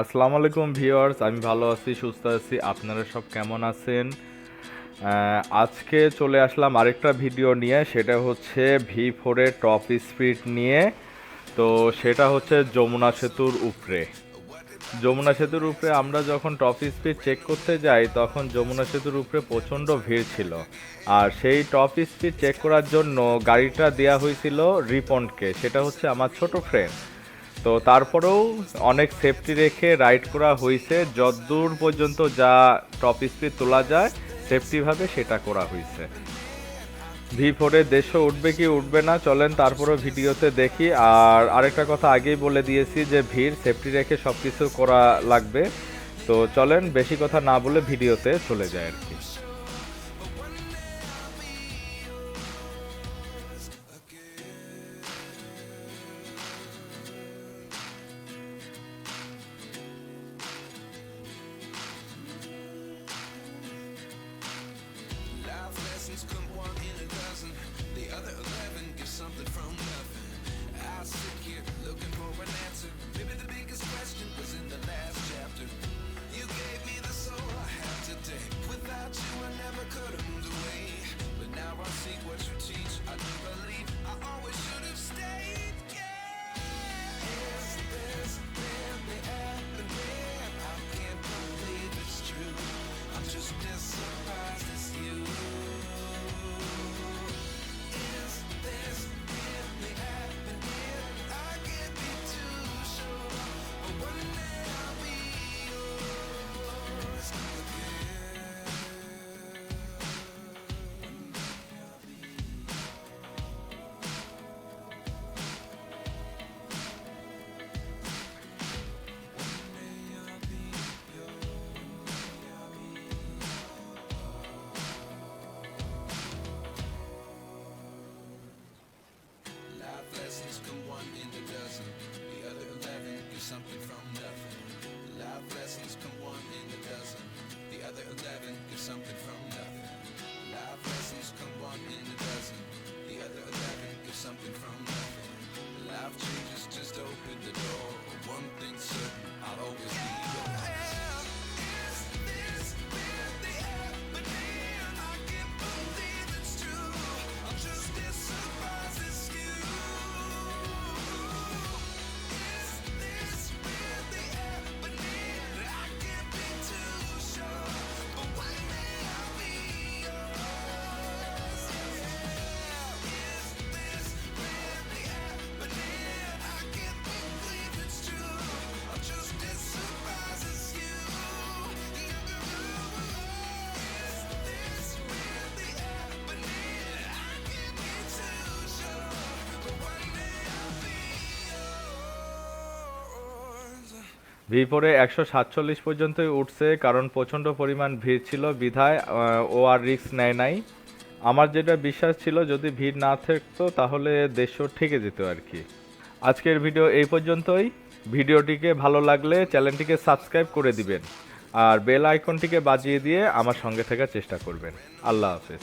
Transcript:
আসসালামু আলাইকুম ভিউয়ার্স, আমি ভালো আছি, সুস্থ আছি। আপনারা সব কেমন আছেন? আজকে চলে আসলাম আরেকটা ভিডিও নিয়ে। সেটা হচ্ছে ভি ফোরের টপ স্পিড নিয়ে। তো সেটা হচ্ছে যমুনা সেতুর উপরে। যমুনা সেতুর উপরে আমরা যখন টপ স্পিড চেক করতে যাই, তখন যমুনা সেতুর উপরে প্রচণ্ড ভিড় ছিল। আর সেই টপ স্পিড চেক করার জন্য গাড়িটা দেওয়া হয়েছিল রিপন্ডকে সেটা হচ্ছে আমার ছোট ফ্রেন্ড তো তারপরেও অনেক সেফটি রেখে রাইড করা হয়েছে। যতদূর পর্যন্ত যা টপ স্পিড তোলা যায় সেফটিভাবে সেটা করা হয়েছে। ভি ফোরে দেশও উঠবে কি উঠবে না, চলেন তারপরে ভিডিওতে দেখি। আর আরেকটা কথা আগেই বলে দিয়েছি যে, ভিড় সেফটি রেখে সব কিছু করা লাগবে। তো চলেন, বেশি কথা না বলে ভিডিওতে চলে যায় আর কি। come one from nothing. I sit here looking for something from nothing. Life lessons come one in a dozen. The other eleven get something from V ফোরে একশো সাতচল্লিশ পর্যন্তই উঠছে, কারণ প্রচণ্ড পরিমাণ ভিড় ছিল। বিধায় ও আর রিস্ক নেয় নাই। আমার যেটা বিশ্বাস ছিল, যদি ভিড় না থাকতো, তাহলে দেড়শো ঠেকে যেত আর কি। আজকের ভিডিও এই পর্যন্তই। ভিডিওটিকে ভালো লাগলে চ্যানেলটিকে সাবস্ক্রাইব করে দিবেন। আর বেল আইকনটিকে বাজিয়ে দিয়ে আমার সঙ্গে থাকার চেষ্টা করবেন। আল্লাহ হাফেজ।